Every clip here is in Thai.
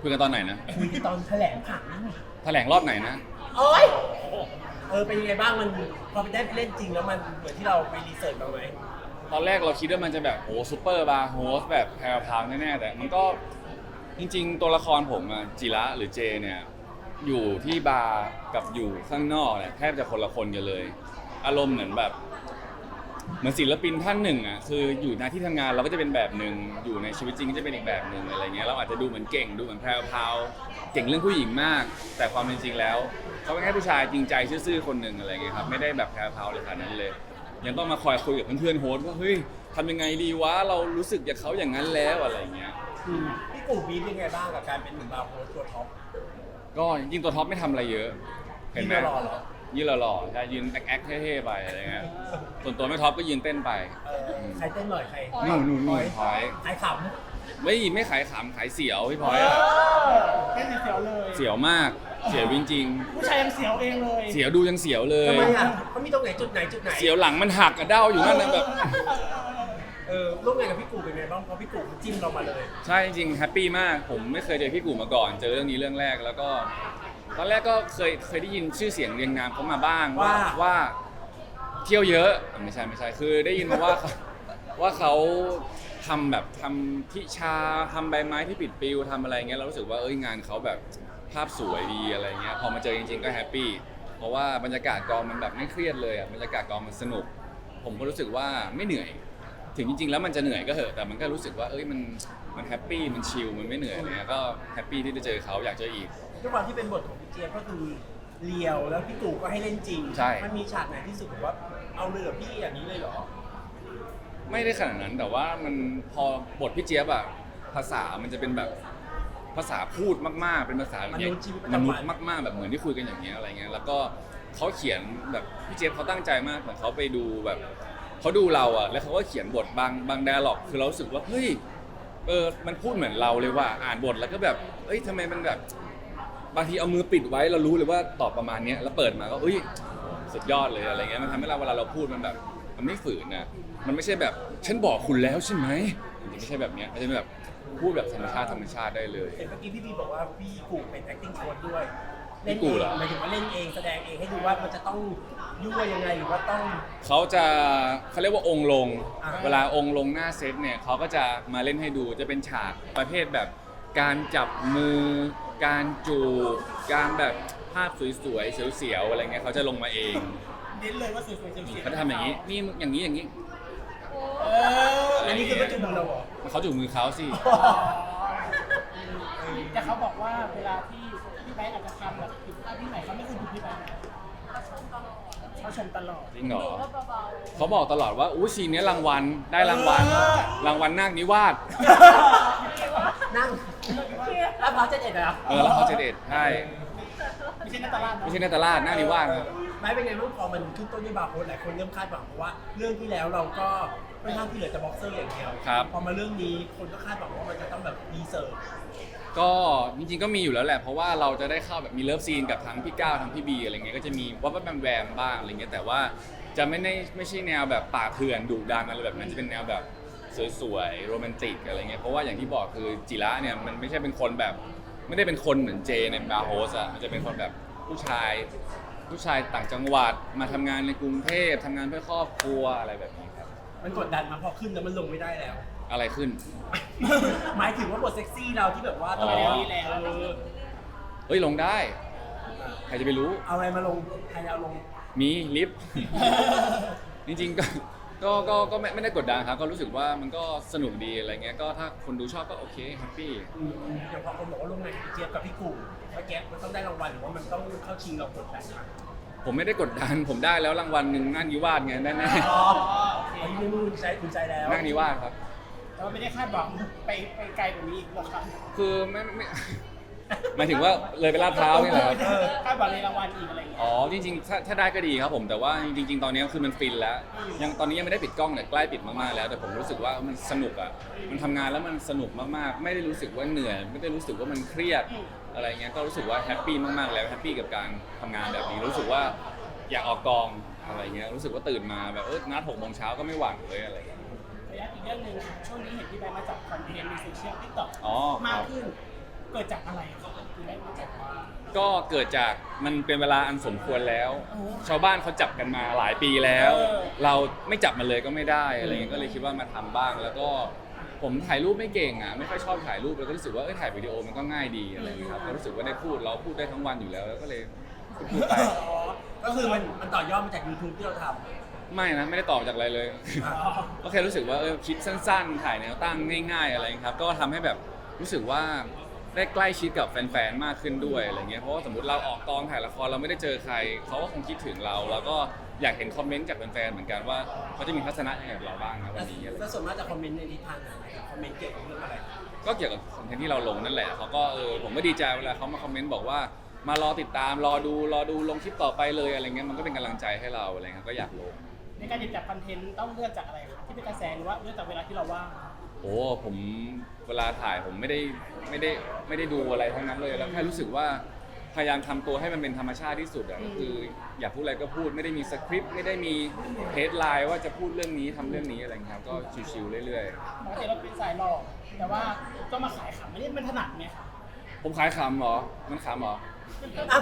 คุยกันตอนไหนนะคุยตอนแถลงผังแถลงรอบไหนนะโอ้ยเออเป็นยังไงบ้างมันพอไปได้ไปเล่นจริงแล้วมันเหมือนที่เราไปรีเสิร์ชมาไหมตอนแรกเราคิดว่ามันจะแบบโอ้ซูเปอร์บาร์โฮสแบบแพรวพราวแน่ๆแต่มันก็จริงๆ ตัวละครผมอะจิระหรือเจเนี่ยอยู่ที่บาร์กับอยู่ข้างนอกเนี่ยแทบจะคนละคนกันเลย อารมณ์เหมือนแบบ เหมือนศิลปินท่านหนึ่งอะคืออยู่หน้าที่ทำงานเราก็จะเป็นแบบหนึ่งอยู่ในชีวิตจริงก็จะเป็นอีกแบบหนึ่งอะไรเงี้ยเราอาจจะดูเหมือนเก่งดูเหมือนแพรวพราวเก่งเรื่องผู้หญิงมาก แต่ความเป็นจริงแล้วเขาเป็นแค่ผู้ชายจริงใจซื่อๆคนหนึ่งอะไรเงี้ยครับไม่ได้แบบแพรวพราวเลยขนาดนั้นเลย ยังต้องมาคอยคุยกับเพื่อนๆโฮสต์ว่าเฮ้ยทำยังไงดีวะเรารู้สึกอย่างเขาอย่างนั้นแล้วอะไรเงี้ยอืมพี่กูบีบยังไงบ้างกับการเป็นหนึ่งบาร์โฮสตัวท็อปก็จริงๆตัวท็อปไม่ทำอะไรเยอะ เห็นไหมยืนหล่อๆเหรอ ยืนหล่อๆใช่ยืนแอคๆเท่ๆไปอะไรเงี้ยส่วนตัวไม่ท็อปก็ยืนเต้นไปเออใครเต้นหน่อยใครนู่นนู่นนู่นพอยใครขไม่ไม่ขายขำขายเสียวพี่พำลอยอะแค่เสียวเลยเสียวมากเสียวจริงผู้ชายยังเสียวเองเลยๆเสียวดูยังเสียวเลย ทำไมอะเขามีตรงไหนจุดไหนจุดไหนเสียวหลังมันหักกระเด้าอยู่นั่นนะแบบ เออร่วมงานกับพี่กูเป็นไงบ้างเพราะพี่กูจิ้มเรามาเลย ใช่จริงๆแฮปปี้มากผมไม่เคยเจอพี่กู่มาก่อน เจอเรื่องนี้เรื่องแรกแล้วก็ ตอนแรกก็เคยเคยได้ยินชื่อเสียงเรียงนามเขามาบ้างว่าว่าเที่ยวเยอะไม่ใช่ไม่ใช่คือได้ยินมาว่าเขาว่าเขาทำแบบทำทิชาทำใบไม้ที่ปิดปลิวทำอะไรเงี้ยเรารู้สึกว่าเอ้ยงานเขาแบบภาพสวยดีอะไรเงี้ยพอมาเจอจริงๆก็แฮปปี้เพราะว่าบรรยากาศกองมันแบบไม่เครียดเลยอะบรรยากาศกองมันสนุก ผมก็รู้สึกว่าไม่เหนื่อย ถึงจริงๆ แล้วมันจะเหนื่อยก็เหอะแต่มันก็รู้สึกว่าเอ้ยมันมันแฮปปี้มันชิลมันไม่เหนื่อยอะไรเลยก็แฮปปี้ที่ได้เจอเขาอยากเจออีก ด้วยความที่เป็นบทของพี่เจี๊ยบก็คือเลียวแล้วพี่กูก็ให้เล่นจริง ใช่ มันมีฉากไหนที่สุดแบบว่าเอาเลยเหรอพี่อย่างนี้เลยเหรอ ไม่ได้ขนาดนั้นแต่ว่ามันพอบทพี่เจี๊ยบอะภาษามันจะเป็นแบบภาษาพูดมาก ๆ เป็นภาษาอย่างเงี้ยมนุษย์ชีวิตประมจำวันนุษย์มากๆ แบบเหมือนที่คุยกันอย่างเงี้ยอะไรเงี้ยแล้วก็เขาเขียนแบบพี่เจี๊ยบเขาตั้งใจมากเหมือนเขาไปดูแบบเขาดูเราอะแล้วเขาก็เขียนบทบางบางไดอะล็อกคือเรารู้สึกว่าเฮ้ยเออมันพูดเหมือนเราเลยว่าอ่านบทแล้วก็แบบเอ้ยทำไมมันแบบ บางทีเอามือปิดไว้เรารู้เลยว่าตอบประมาณเนี้ยแล้วเปิดมาก็เอ้ยสุดยอดเลยอะไรเงี้ยมันทำให้เราเวลาเราพูดมันแบบ มันไม่ฝืนนะมันไม่ใช่แบบฉันบอกคุณแล้วใช่ไหมมันไม่ใช่แบบเนี้ยมันจะเป็นแบบพูดแบบธรรมชาติธรรมชาติได้เลย เห็นเมื่อกี้พี่บีบอกว่าพี่กูเป็น acting coach ด้วยพี่เล่นกูเองเหรอหมายถึงว่าเล่นเองแสดงเองให้ดูว่ามันจะต้องยั่วยังไงหรือว่าต้อง เขาจะเขาเรียกว่าองค์ลง อ่า เวลาองค์ลงหน้าเซตเนี่ยเขาก็จะมาเล่นให้ดูจะเป็นฉากประเภทแบบการจับมือ การจูบการแบบภาพสวยๆเสียวๆอะไรเงี้ยเขาจะลงมาเองเน้นเลยว่าสวยๆเฉียวๆเขาจะทำอย่างนี้นี่มึงอย่างนี้อย่างนี้เอออันนี้คือก็จะดูเราเหรอเขาจูบมือเขาสิแต่เขาบอกว่าเวลาที่พี่ไบค์อาจจะทำแบบผิดพลาดที่ไหนเขาไม่เคยดูพี่ไบค์นะ เขาชมตลอด จริงเหรอเขาบอกตลอดว่าอู้ซีนเนี้ยรางวัลได้รางวัลเออ รางวัลนาคนิวาสนั่งแล้วพอเจ็ดเอ็ดเหรอเออแล้วเขาเจเด็ดใช่ไม่ใช่นัตตาลาดเนไม่อะใช่นาตาลาดนาคนิวาสครับไม่เป็นไงบ้างพอมันขึ้นต้นด้วยบาร์โค้ดหลายคนเริ่มคาดหวังเพราะว่า เรื่องที่แล้วเราก็ค่อนข้างที่เหลือแต่บ็อกเซอร์อย่างเดียว ครับ พอมาเรื่องนี้คนก็คาดหวังว่ามันจะต้องแบบมีเสิร์ฟ ก็จริงๆก็มีอยู่แล้วแหละ เพราะว่าเราจะได้เข้าแบบมีเลิฟซีนกับทั้งพี่ก้าวทั้งพี่บีอะไรเงี้ยก็จะมีวับวับแวมแวมบ้างอะไรเงี้ยแต่ว่าจะไม่ได้ไม่ใช่แนวแบบป่าเถื่อนดุดันอะไรแบบนั้นจะเป็นแนวแบบสวยๆโรแมนติกอะไรเงี้ยเพราะว่าอย่างที่บอกคือจิระเนี่ยมันไม่ใช่เป็นคนแบบ ไม่ได้เป็นคนเหมือนเจในบาโฮสอะมันจะเป็นคนแบบผู้ชาย ผู้ชายต่างจังหวัดมาทำงานในกรุงเทพทำงานเพื่อครอบครัวอะไรแบบ มันกดดันมาพอขึ้นแล้วมันลงไม่ได้แล้ว อะไรขึ้น หมายถึงว่าบทเซ็กซี่เราที่แบบว่าต้องอ๋อนี้แล้วเออเฮ้ยลงได้ ใครจะไปรู้ เอาอะไรมาลงใครเอาลง มีลิฟต์ จริงๆก็ก็ก็ก็ไม่ไม่ได้กดดันครับ ก็รู้สึกว่ามันก็สนุกดีอะไรเงี้ยก็ถ้าคนดูชอบก็โอเคแฮปปี้อืมอย่างพอคนบอกว่าลงในเจี๊ยบกับพี่กูเมื่อกี้มันต้องได้รางวัลหรือว่ามันต้องเข้าชิงเรากดดันไหมผมไม่ได้กดดันผมได้แล้วรางวัลหนึ่งนั่งนิวาสไงได้แน่อ๋ ออันนี้ไม่รู้ใจคุณใจแล้ว นั่งนิวาสครับ แต่ว่าไม่ได้คาดหวังไปไปไกลกว่านี้อีกหรอกครับคือไม่ไม่ หมายถึงว่าเลยไปลาดพร้าวนี่แหละครับเออคาดหวังในรางวัลอีกอะไรอย่างเงี้ย อ๋อจริงๆถ้าถ้าได้ก็ดีครับผมแต่ว่าจริง ๆ ตอนนี้คือมันฟินแล้ว ยังตอนนี้ยังไม่ได้ปิดกล้องแต่ใกล้ปิดมากๆแล้ว แต่ผมรู้สึกว่ามันสนุกอะมันทำงานแล้วมันสนุกมากๆ ไม่ได้รู้สึกว่าเหนื่อย ไม่ได้รู้สึกว่ามันเครียดอะไรเงี้ยก็รู้สึกว่าแฮปปี้มากๆแล้วแฮปปี้กับการทำงานแบบนี้รู้สึกว่าอยากออกกอง อะไรเงี้ยรู้สึกว่าตื่นมาแบบเออนัดหกโมงเช้าก็ไม่หวั่นเลยอะไรเงี้ย ระยะอีกเรื่องหนึ่งช่วงนี้เห็นพี่ไบค์มาจับคอนเทนต์ในโซเชียลติ๊กต็อกอ๋อคมารักบขึ้น เกิดจากอะไรอะครับพี่ไบร์ทเกิดจากว่า ก็เกิดจากมันเป็นเวลาอันสมควรแล้ว โอ้ชาวบ้านเขาจับกันมาหลายปีแล้ว เออ เราไม่จับมันเลยก็ไม่ได้อะไรเงี้ยก็เลยคิดว่ามาทำบ้าง แล้วก็ผมถ่ายรูปไม่เก่งอะไม่ค่อยชอบถ่ายรูปแล้วก็รู้สึกว่าเออถ่ายวิดีโอมันก็ง่ายดีอะไรเงี้ยครับก็รู้สึกว่าได้พูดเราพูดได้ทั้งวันอยู่แล้วแล้วก็เลยพูดไป อ๋อ ก็คือมันมันต่อยอดมาจาก YouTube ที่เราทไม่นะไม่ได้ตอบจากอะไรเลยำอะก็แค่รู้สึกว่าเออคลิปสั้นๆ ถ่ายแนวตั้งง่าย ๆ อะไรครับ ก็ทำให้แบบรู้สึกว่าได้ใกล้ชิดกับแฟนๆ มากขึ้นด้วยอะไรเงี้ยเพราะว่าสมมติเราออกกองถ่ายละครเราไม่ได้เจอใครเขาก็คงคิดถึงเราแล้วก็อยากเห็นคอมเมนต์จากแฟนๆ เหมือนกันว่าเขาจะมีทัศนะยังไงกับเราบ้างนะวันนี้อะไรแล้วส่วนมากจะคอมเมนต์ในทิศทางไหนคอมเมนต์เกี่ยวกับเรื่องอะไร ก็เกี่ยวกับคอนเทนต์ที่เราลงนั่นแหละเขาก็เออผมก็ดีใจเวลาเขามาคอมเมนต์บอกว่า มารอติดตามรอดูรอดูลงคลิปต่อไปเลยอะไรเงี้ยมันก็เป็นกำลังใจให้เราอะไรเงี้ยก็อยากลง ในการหยิบจับคอนเทนต์ต้องเลือกจากอะไรครับที่เป็นกระแสหรือว่าเลือกจากเวลาที่เราว่างโอ้ผมเวลาถ่ายผมไม่ได้ไม่ได้ไม่ได้ดูอะไรทั้งนั้นเลยแล้วแค่รู้สึกว่าพยายามทำตัวให้มันเป็นธรรมชาติที่สุดอะก็คืออยากพูดอะไรก็พูดไม่ได้มีสคริปต์ไม่ได้มีเฮดไลน์ว่าจะพูดเรื่องนี้ทำเรื่องนี้อะไรอย่างเงี้ยครับก็ชิวๆเรื่อยปกติเราเป็นสายหลอกแต่ว่าก็มาขายขำไม่ได้มันถนัดไงครับๆ ผมขายขำเหรอมันขำเหรอ อะ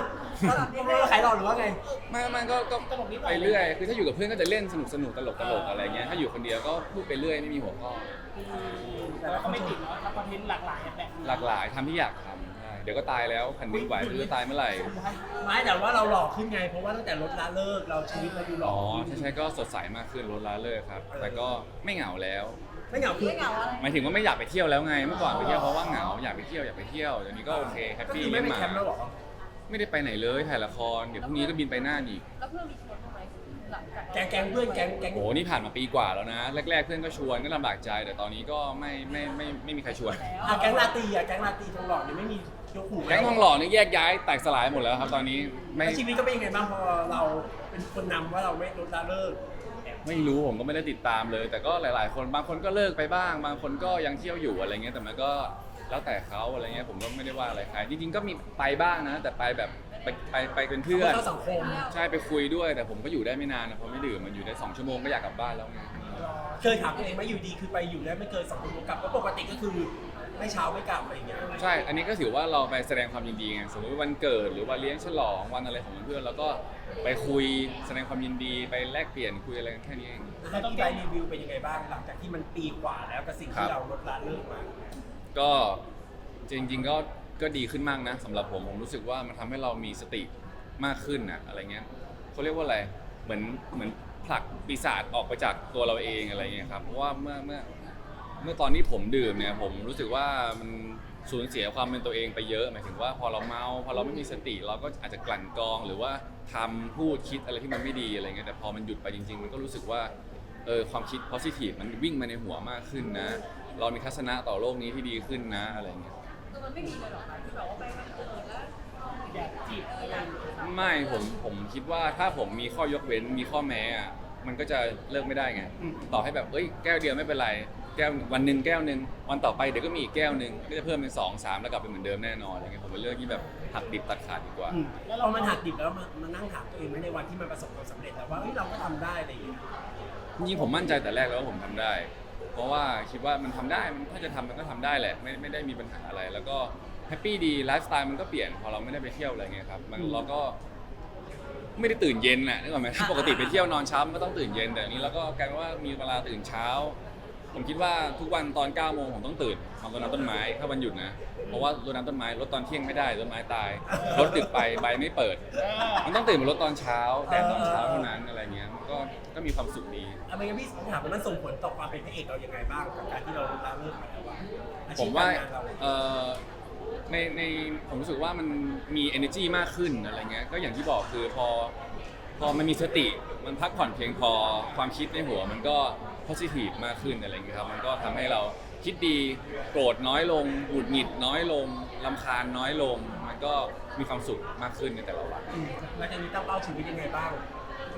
เราขายหลอดหรือว่าไง ไม่ไม่ก็ก็ตลกนิดหน่ไปอย เรื่อย คือถ้าอยู่กับเพื่อนก็จะเล่นสนุกสนุกตลกตลกอะไรเงี้ย ถ้าอยู่คนเดียวก็พูดไปเรื่อยไม่มีหัวข้ออืมแต่ว่าก็ไม่ติดเนาะทำคอนเทนต์หลากหลายแบบนี้หลากหลายทำที่อยากทำใช่เดี๋ยวก็ตายแล้วแผ่นดินไหวไม่รู้จะตายเมื่อไหร่ ไม่แต่ว่าเราหล่อขึ้นไง เพราะว่าตั้งแต่ลดละเลิกเราชีวิตเราดูหล่อ๋ออขึ้นใช่ใช่ก็สดใสมากขึ้นลดละเลิกครับ แต่ก็ไม่เหงาแล้ว ไม่เหงาคือไม่เหงาอะไร หมายถึงว่าไม่อยากไปเที่ยวแล้วไง เมื่อก่อนไปเที่ยวเพราะว่าเหงา อยากไปเที่ยวอยากไปเที่ยว เดี๋ยวนี้ก็โอเคแฮปก็ปี้คือไม่เลี้ยงไปหมา แคมป์แล้วเหรอ ไม่ได้ไปไหนเลยถ่ายละครเดี๋ยวพรุ่งนี้ก็บินไปน่านอีกแล้วเพื่อนมีชวนทำไมหลังจากแก๊งแก๊งเพื่อนแก๊งแก๊งโอ้โหนี่ผ่านมาปีกว่าแล้วนะแรก ๆ เพื่อนก็ชวนก็ลำบากใจ แต่ตอนนี้ก็ไม่ไม่ไม่ไม่มีใครชวนอะแก๊งลาตรีอะแก๊งลาตรีทองหล่อเนี่ยไม่มียกหูแก๊งทองหล่อนี่แยกย้ายแตกสลายหมดแล้วครับ ตอนนี้ไม่แล้วชีวิตก็เป็นยังไงบ้างพอเราเป็นคนนำว่าเราไม่ลดละเลิกไม่รู้ผมก็ไม่ได้ติดตามเลย แต่ก็หลาย ๆ คนบางคนก็เลิกไปบ้าง บางคนก็ยังเที่ยวอยู่อะไรเงี้ยแต่มันก็ แล้วแต่เขาอะไรเงี้ยผมก็ไม่ได้ว่าอะไรใครจริงๆก็มีไปบ้างนะ แต่ไปแบบไปไปไปเป็นเพื่อนเข้าสังคม ใช่ไปคุยด้วย แต่ผมก็อยู่ได้ไม่นานนะเพราะไม่ดื่มมันอยู่ได้สองชั่วโมงก็อยากกลับบ้านแล้วไงเคยถามตัวเองไหมอยู่ดีคือไปอยู่ได้ไม่เกินสองชั่วโมงกลับเพราะปกติก็คือไม่เช้าไม่กลับอะไรอย่างเงี้ยใช่ อันนี้ก็ถือว่าเราไปแสดงความยินดีไงสมมติวันเกิดหรือว่าเลี้ยงฉลองวันอะไรของเพื่อนๆแล้วก็ไปคุยแสดงความยินดีไปแลกเปลี่ยนคุยอะไรกันแค่นี้เอง แล้วที่ไปรีวิวเป็นยังไงบ้างหลังจากที่มันปีกว่าแล้วกับสิ่งครัที่บเราลดละเลิกมา ก็จริงๆก็ก็ดีขึ้นมากนะสำหรับผมผมรู้สึกว่ามันทำให้เรามีสติมากขึ้นอะอะไรเงี้ยเขาเรียกว่าอะไรเหมือนเหมือนผลักปีศาจออกไปจากตัวเราเองอะไรเงี้ยครับเพราะว่าเมื่อเมื่อเมื่อตอนที่ผมดื่มเนี่ยผมรู้สึกว่ามันสูญเสียความเป็นตัวเองไปเยอะหมายถึงว่าพอเราเมาพอเราไม่มีสติเราก็อาจจะกลั่นกรอง หรือว่าทำพูดคิดอะไรที่มันไม่ดีอะไรเงี้ยแต่พอมันหยุดไปจริง ๆ มันก็รู้สึกว่าเออความคิด positive มันวิ่งมาในหัวมากขึ้นนะ เรามีทัศนะต่อโลกนี้ที่ดีขึ้นนะอะไรเงี้ยคือมันไม่มีเลยหรอกคะที่แบบว่าไปวันเกิดแล้วอยากจีบอะไรอย่างเงี้ยไม่ผมผมคิดว่าถ้าผมมีข้อยกเว้นมีข้อแม้อะมันก็จะเลิกไม่ได้ไงต่อให้แบบเอ้ยแก้วเดียวไม่เป็นไรแก้ววันหนึ่งแก้วหนึ่งวันต่อไปเดี๋ยวก็มีอีกแก้วหนึ่งก็จะเพิ่มเป็นสองสามแล้วกลับไปเหมือนเดิมแน่นอนอะไรเงี้ยผมเป็นเรื่องที่แบบหักดิบตัดขาดดีกว่า อืมแล้วเรามันหักดิบแล้วมามานั่งถามตัวเองไหมในวันที่มันประสบความสำเร็จแล้วว่าเฮ้ยเราก็ทำได้อะไรอย่างเงี้ยจริงๆผมมั่นใจแต่แรกแล้วว่าผมทำได้ เพราะว่าคิดว่ามันทำได้มันถ้าจะทำมันก็ทำได้แหละไม่ไม่ได้มีปัญหาอะไร แล้วก็แฮปปี้ดีไลฟ์สไตล์มันก็เปลี่ยนพอเราไม่ได้ไปเที่ยวอะไรเงี้ยครับมันเราก็ไม่ได้ตื่นเย็นน่ะนึกออกไหมปกติไปเที่ยวนอนเช้ามันก็ต้องตื่นเย็นแต่อันนี้เราก็กลายเป็นว่ามีเวลาตื่นเช้า ผมคิดว่าทุกวันตอน9โมงผมต้องตื่นมารดน้ำต้นไม้ถ้าวันหยุดนะเพราะว่ารดน้ำต้นไม้รดตอนเที่ยงไม่ได้ต้นไม้ตายรดดึกไปใบไม่เปิด มันต้องตื่นมารดตอนเช้าแดดตอนเช้าเท่านั้นอะไรเงี้ยมันก็ก็มีความสุขดีเอาไม่งั้นพี่ถามว่ามันส่งผลต่อความเป็นพระเอกเรายังไงบ้างกับการที่เราลดละเลิกมาแล้วว่าอาผชีพมว่าการงานเราเอ่อในในผมรู้สึกว่ามันมี energy มากขึ้นอะไรเงี้ยก็อย่างที่บอกคือพอพอมันมีสติมันพักผ่อนเพียงพอความคิดในหัวมันก็ positive มากขึ้นอะไรเงี้ยครับมันก็ทำให้เราคิดดีโกรธน้อยลงหงุดหงิดน้อยลงลำคาญน้อยลง มันก็มีความสุขมากขึ้นในแต่ละวันอืมแล้วจะมีตั้งเป้าชีวิตยังไงบ้าง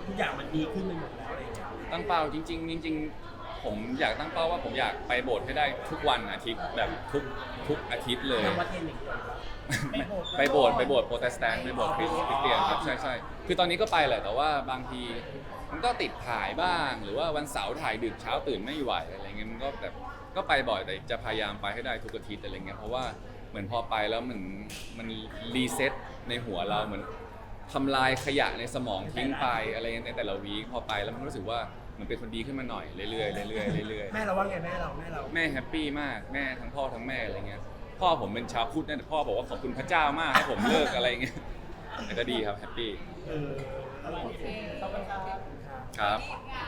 ทุกอย่างมันดีขึ้นไปหมดแล้วอะไรอย่างเงี้ยตั้งเป้าจริงๆจริงๆผมอยากตั้งเป้าว่าผมอยากไปโบสถ์ให้ได้ทุกวันอาทิตย์แบบทุกทุกอาทิตย์เลย ทำวัดเทนหนึ่งคน ไปโบสถ์ไปโบสถ์โปรเตสแตนต์ไปโบสถ์คริสเตียนครับใช่ใช่คือตอนนี้ก็ไปแหละแต่ว่าบางทีมันก็ติดถ่ายบ้าง หรือว่าวันเสาร์ถ่ายดึกเช้าตื่นไม่ไหวอะไรเงี้ยมันก็แบบก็ไปบ่อยแต่จะพยายามไปให้ได้ทุกอาทิตย์อะไรเงี้ยเพราะว่าเหมือนพอไปแล้วเหมือนมันรีเซ็ตในหัวเราเหมือนทำลายขยะในสมองทิ้งไปอะไรเงี้ยในแต่ละวีคพอไปแล้วมันรู้สึกว่าเหมันเป็นคนดีขึ้นมาหน่อยเรื่อยๆเรื่อยๆเรื่อยๆ แม่เราว่าไงแม่เราแม่เรา แม่แฮปปี้มากแม่ทั้งพ่อทั้งแม่อะไรเงี้ย พ่อผมเป็นชาวพุทธนะแต่พ่อบอกว่าขอบคุณพระเจ้ามากให้ผมเลิกอะไรเงี้ยแต่ก็ดีครับแฮปปี้เออโอเคขอบคุณครับ ครับ งาน